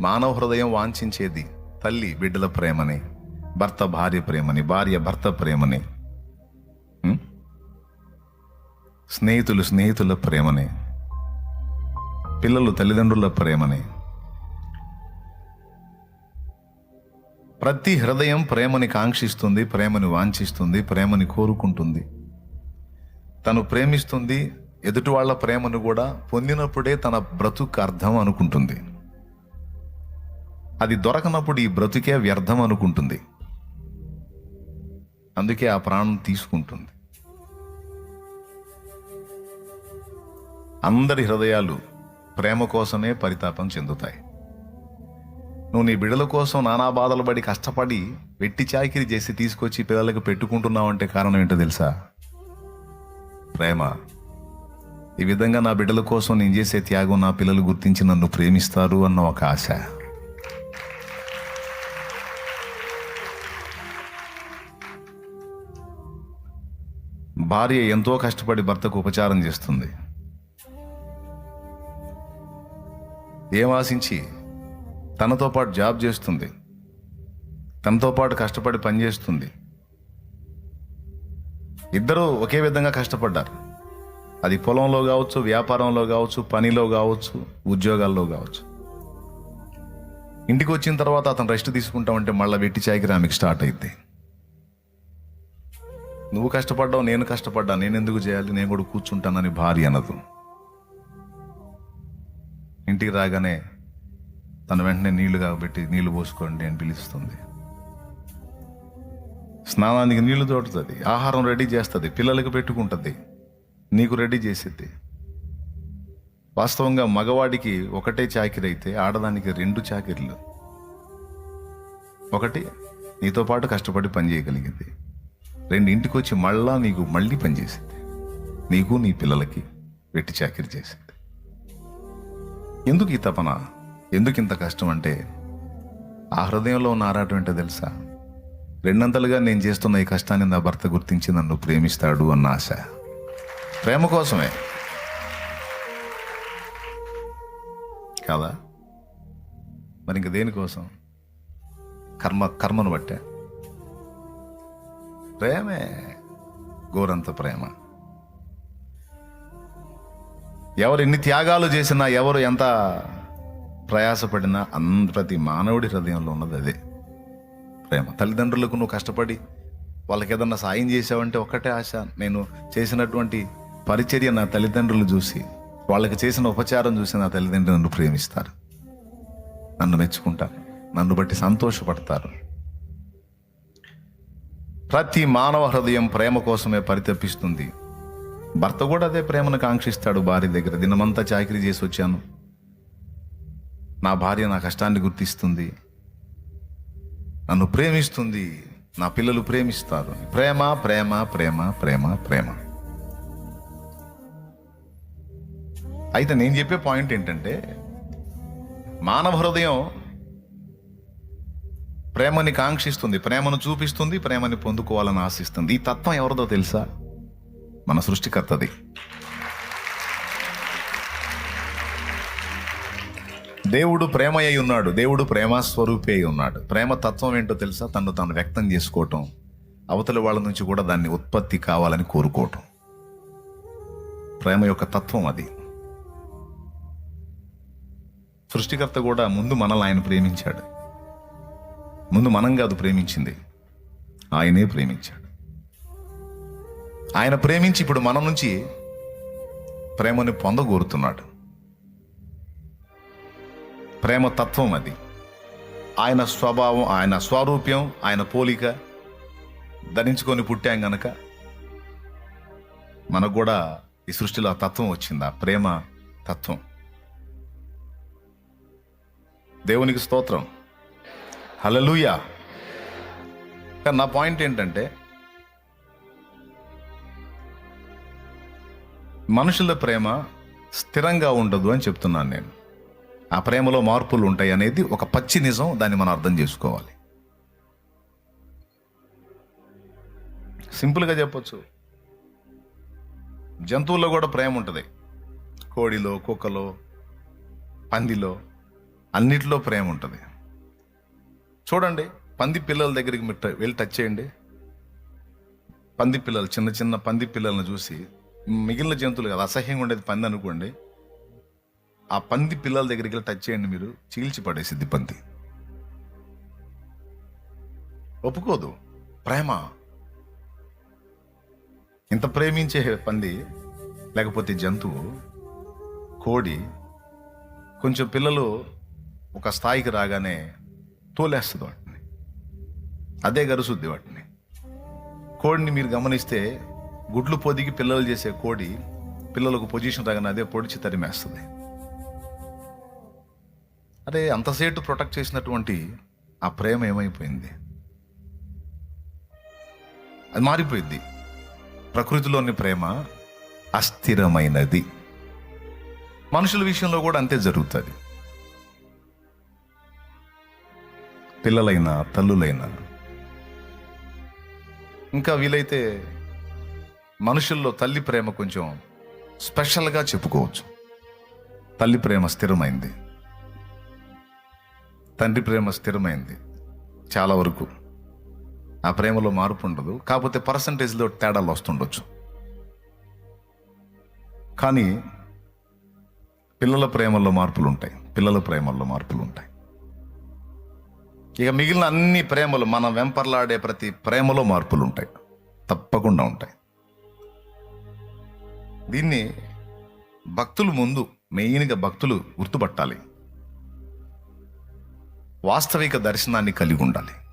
మానవ హృదయం వాంఛించేది తల్లి బిడ్డల ప్రేమని భర్త భార్య ప్రేమని భార్య భర్త ప్రేమని. స్నేహితులు స్నేహితుల ప్రేమని. పిల్లలు తల్లిదండ్రుల ప్రేమని. ప్రతి హృదయం ప్రేమని కాంక్షిస్తుంది ప్రేమని వాంఛిస్తుంది ప్రేమని కోరుకుంటుంది. తను ప్రేమిస్తుంది ఎదుటి వాళ్ళ ప్రేమను కూడా పొందినప్పుడే తన బ్రతుకు అర్థం అనుకుంటుంది. అది దొరకనప్పుడు ఈ బ్రతుకే వ్యర్థం అనుకుంటుంది. అందుకే ఆ ప్రాణం తీసుకుంటుంది. అందరి హృదయాలు ప్రేమ కోసమే పరితాపం చెందుతాయి. నువ్వు నీ బిడ్డల కోసం నానా బాధలు పడి కష్టపడి వెట్టి చాకిరి చేసి తీసుకొచ్చి పిల్లలకు పెట్టుకుంటున్నావు అంటే కారణం ఏంటో తెలుసా? ప్రేమ. ఈ విధంగా నా బిడ్డల కోసం నేను చేసే త్యాగం నా పిల్లలు గుర్తించి నన్ను ప్రేమిస్తారు అన్న ఒక ఆశ. భార్య ఎంతో కష్టపడి భర్తకు ఉపచారం చేస్తుంది. ఏం ఆశించి? తనతో పాటు జాబ్ చేస్తుంది. తనతో పాటు కష్టపడి పనిచేస్తుంది ఇద్దరూ ఒకే విధంగా కష్టపడ్డారు. అది పొలంలో కావచ్చు వ్యాపారంలో కావచ్చు పనిలో కావచ్చు ఉద్యోగాల్లో కావచ్చు. ఇంటికి వచ్చిన తర్వాత అతను రెస్ట్ తీసుకుంటామంటే మళ్ళీ వెట్టి చాయకి రామికి స్టార్ట్ అయింది నువ్వు కష్టపడ్డావు నేను కష్టపడ్డా నేను ఎందుకు చేయాలి నేను కూడా కూర్చుంటానని భార్య అనదు. ఇంటికి రాగానే తన వెంటనే నీళ్ళు కాబట్టి నీళ్ళు పోసుకోండి అని పిలుస్తుంది. స్నానానికి నీళ్ళు తోడుతుంది ఆహారం రెడీ చేస్తుంది పిల్లలకు పెట్టుకుంటుంది నీకు రెడీ చేసిద్ది. వాస్తవంగా మగవాడికి ఒకటే చాకిరి అయితే ఆడదానికి రెండు చాకిరీలు. ఒకటి నీతో పాటు కష్టపడి పని చేయగలిగింది. రెండు ఇంటికి వచ్చి మళ్ళా నీకు మళ్ళీ పనిచేసింది. నీకు నీ పిల్లలకి వెట్టి చాకిరి చేసింది. ఎందుకు ఈ తపన? ఎందుకు ఇంత కష్టం అంటే ఆ హృదయంలో ఉన్న ఆరాటం ఏంటో తెలుసా? రెండంతలుగా నేను చేస్తున్న ఈ కష్టాన్ని నా భర్త గుర్తించి నన్ను ప్రేమిస్తాడు అన్న ఆశ. ప్రేమ కోసమే. కాదా? మరి ఇంక దేనికోసం? కర్మ కర్మను బట్టే. ప్రేమే గోరంత ప్రేమ. ఎవరు ఎన్ని త్యాగాలు చేసినా ఎవరు ఎంత ప్రయాసపడినా అంత ప్రతి మానవుడి హృదయంలో ఉన్నది అదే ప్రేమ. తల్లిదండ్రులకు నువ్వు కష్టపడి వాళ్ళకి ఏదన్నా సాయం చేసావంటే ఒక్కటే ఆశ. నేను చేసినటువంటి పరిచర్య నా తల్లిదండ్రులు చూసి వాళ్ళకి చేసిన ఉపచారం చూసి నా తల్లిదండ్రులు నన్ను ప్రేమిస్తారు. నన్ను మెచ్చుకుంటారు. నన్ను బట్టి సంతోషపడతారు. ప్రతి మానవ హృదయం ప్రేమ కోసమే పరితపిస్తుంది. భర్త కూడా అదే ప్రేమను కాంక్షిస్తాడు భార్య దగ్గర. దినమంతా చాకరీ చేసి వచ్చాను. నా భార్య నా కష్టాన్ని గుర్తిస్తుంది. నన్ను ప్రేమిస్తుంది. నా పిల్లలు ప్రేమిస్తారు. ప్రేమ ప్రేమ ప్రేమ ప్రేమ ప్రేమ. అయితే నేను చెప్పే పాయింట్ ఏంటంటే మానవ హృదయం ప్రేమని కాంక్షిస్తుంది ప్రేమను చూపిస్తుంది ప్రేమని పొందుకోవాలని ఆశిస్తుంది. ఈ తత్వం ఎవరిదో తెలుసా? మన సృష్టికర్తది. దేవుడు ప్రేమ అయి ఉన్నాడు. దేవుడు ప్రేమస్వరూపి అయి ఉన్నాడు. ప్రేమ తత్వం ఏంటో తెలుసా? తను తాను వ్యక్తం చేసుకోవటం. అవతల వాళ్ళ నుంచి కూడా దాన్ని ఉత్పత్తి కావాలని కోరుకోవటం. ప్రేమ యొక్క తత్వం అది. సృష్టికర్త కూడా ముందు మనల్ని ఆయన ప్రేమించాడు. ముందు మనం కాదు ప్రేమించింది. ఆయనే ప్రేమించాడు. ఆయన ప్రేమించి ఇప్పుడు మన నుంచి ప్రేమని పొందగోరుతున్నాడు. ప్రేమ తత్వం అది. ఆయన స్వభావం ఆయన స్వరూప్యం ఆయన పోలిక ధరించుకొని పుట్టాం గనక మనకు కూడా ఈ సృష్టిలో ఆ తత్వం వచ్చింది ఆ ప్రేమ తత్వం. దేవునికి స్తోత్రం. హలలుయా కానీ నా పాయింట్ ఏంటంటే మనుషుల ప్రేమ స్థిరంగా ఉండదు అని చెప్తున్నాను నేను. ఆ ప్రేమలో మార్పులు ఉంటాయి అనేది ఒక పచ్చి నిజం దాన్ని మనం అర్థం చేసుకోవాలి. సింపుల్గా చెప్పొచ్చు. జంతువుల్లో కూడా ప్రేమ ఉంటుంది. కోడిలో కుక్కలో పందిలో అన్నిటిలో ప్రేమ ఉంటుంది. చూడండి పంది పిల్లల దగ్గరికి మీరు వెళ్ళి టచ్ చేయండి. పంది పిల్లలు చిన్న చిన్న పంది పిల్లల్ని చూసి మిగిలిన జంతువులు కదా అసహ్యంగా ఉండేది పంది అనుకోండి. ఆ పంది పిల్లల దగ్గరికి వెళ్ళి టచ్ చేయండి మీరు చీల్చి పడేసిద్ది పంది. ఒప్పుకోదు ప్రేమ. ఇంత ప్రేమించే పంది లేకపోతే జంతువు కోడి కొంచెం పిల్లలు ఒక స్థాయికి రాగానే తోలేస్తుంది వాటిని. అదే గరుసుద్ది వాటిని. కోడిని మీరు గమనిస్తే గుడ్లు పొదిగి పిల్లలు చేసే కోడి పిల్లలకు పొజిషన్ తగిన అదే పొడిచి తరిమేస్తుంది. అదే అంతసేటు ప్రొటెక్ట్ చేసినటువంటి ఆ ప్రేమ ఏమైపోయింది? అది మారిపోయింది ప్రకృతిలోని ప్రేమ అస్థిరమైనది. మనుషుల విషయంలో కూడా అంతే జరుగుతుంది. పిల్లలైనా తల్లులైనా. ఇంకా వీలైతే మనుషుల్లో తల్లి ప్రేమ కొంచెం స్పెషల్గా చెప్పుకోవచ్చు. తల్లి ప్రేమ స్థిరమైంది. తండ్రి ప్రేమ స్థిరమైంది చాలా వరకు. ఆ ప్రేమలో మార్పు ఉండదు. కాకపోతే పర్సంటేజ్లో తేడాలు వస్తుండొచ్చు. కానీ పిల్లల ప్రేమల్లో మార్పులు ఉంటాయి పిల్లల ప్రేమల్లో మార్పులు ఉంటాయి ఇక మిగిలిన అన్ని ప్రేమలు మనం వెంపర్లాడే ప్రతి ప్రేమలో మార్పులు ఉంటాయి తప్పకుండా ఉంటాయి. దీన్ని భక్తులు ముందు మెయిన్గా భక్తులు గుర్తుపట్టాలి. వాస్తవిక దర్శనాన్ని కలిగి ఉండాలి.